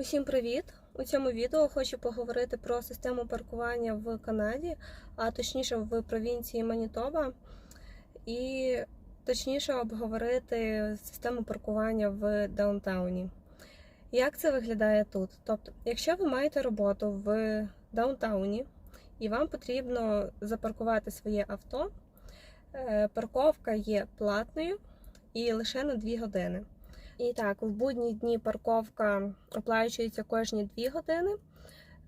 Усім привіт! У цьому відео хочу поговорити про систему паркування в Канаді, а точніше в провінції Манітоба, і точніше обговорити систему паркування в даунтауні. Як це виглядає тут? Тобто, якщо ви маєте роботу в даунтауні і вам потрібно запаркувати своє авто, е, парковка є платною і лише на 2 години. І так, в будні дні парковка оплачується кожні 2 години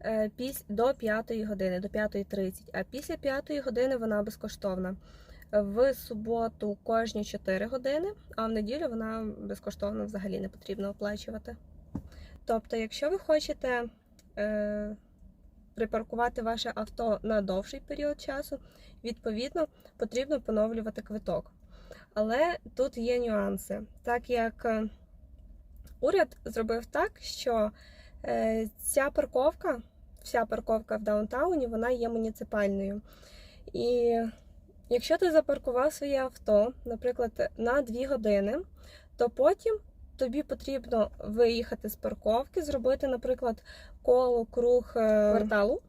е, до 5 години, до 5.30, а після 5 години вона безкоштовна. В суботу кожні 4 години, а в неділю вона безкоштовно взагалі не потрібно оплачувати. Тобто, якщо ви хочете е, припаркувати ваше авто на довший період часу, відповідно потрібно поновлювати квиток. Але тут є нюанси, так як е, уряд зробив так, що е, ця парковка, вся парковка в даунтауні, вона є муніципальною. І якщо ти запаркував своє авто, наприклад, на 2 години, то потім тобі потрібно виїхати з парковки, зробити, наприклад, коло круг е, кварталу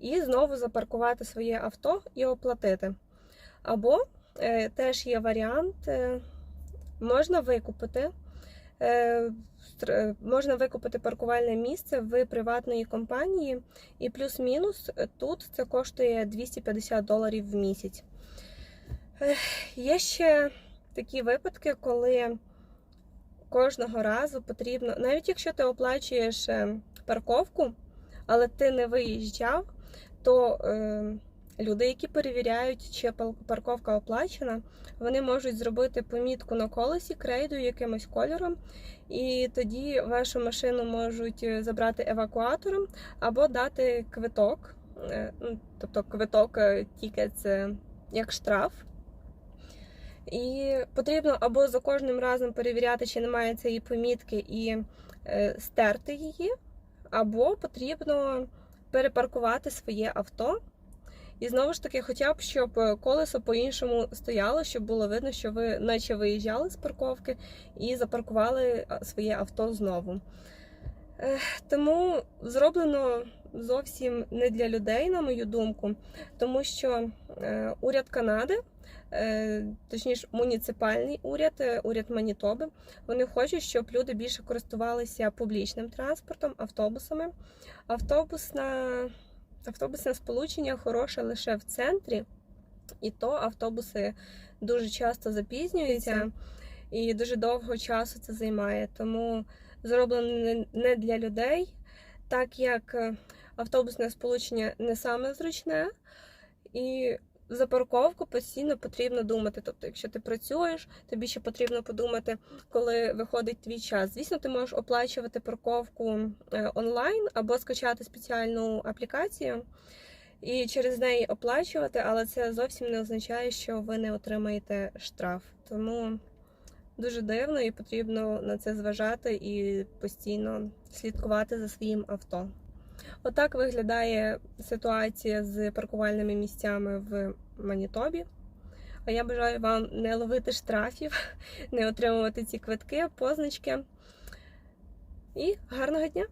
і знову запаркувати своє авто і оплатити. Або е, теж є варіант, е, можна викупити. Е, стр- Можна викупити паркувальне місце в приватної компанії, і плюс-мінус е, тут це коштує 250 доларів в місяць. Є ще такі випадки, коли кожного разу потрібно, навіть якщо ти оплачуєш е, парковку, але ти не виїжджав, то е, люди, які перевіряють, чи парковка оплачена, вони можуть зробити помітку на колесі крейдою якимось кольором, і тоді вашу машину можуть е, забрати евакуатором або дати квиток. е, ну, Тобто квиток тільки це як штраф. І потрібно або за кожним разом перевіряти, чи немає цієї помітки, і е, стерти її, або потрібно перепаркувати своє авто. І знову ж таки, хоча б щоб е, колесо по-іншому стояло, щоб було видно, що ви наче виїжджали з парковки і запаркували своє авто знову. Тому зроблено зовсім не для людей, на мою думку, тому що е, уряд Канади, е, точніше, муніципальний уряд, уряд Манітоби, вони хочуть, щоб люди більше користувалися публічним транспортом, автобусами. Автобусна Автобусне сполучення хороше лише в центрі, і то автобуси дуже часто запізнюються і дуже довго часу це займає. Тому зроблено не- для людей, так як е, автобусне сполучення не саме зручне, і за парковку постійно потрібно думати. Тобто, якщо ти працюєш, тобі ще потрібно подумати, коли виходить твій час. Звісно, ти можеш оплачувати парковку е, онлайн або скачати спеціальну аплікацію і через неї оплачувати, але це зовсім не означає, що ви не отримаєте штраф. Тому дуже дивно і потрібно на це зважати і постійно слідкувати за своїм авто. Отак виглядає ситуація з паркувальними місцями в Манітобі. А я бажаю вам не ловити штрафів, не отримувати ці квитки, позначки. І гарного дня!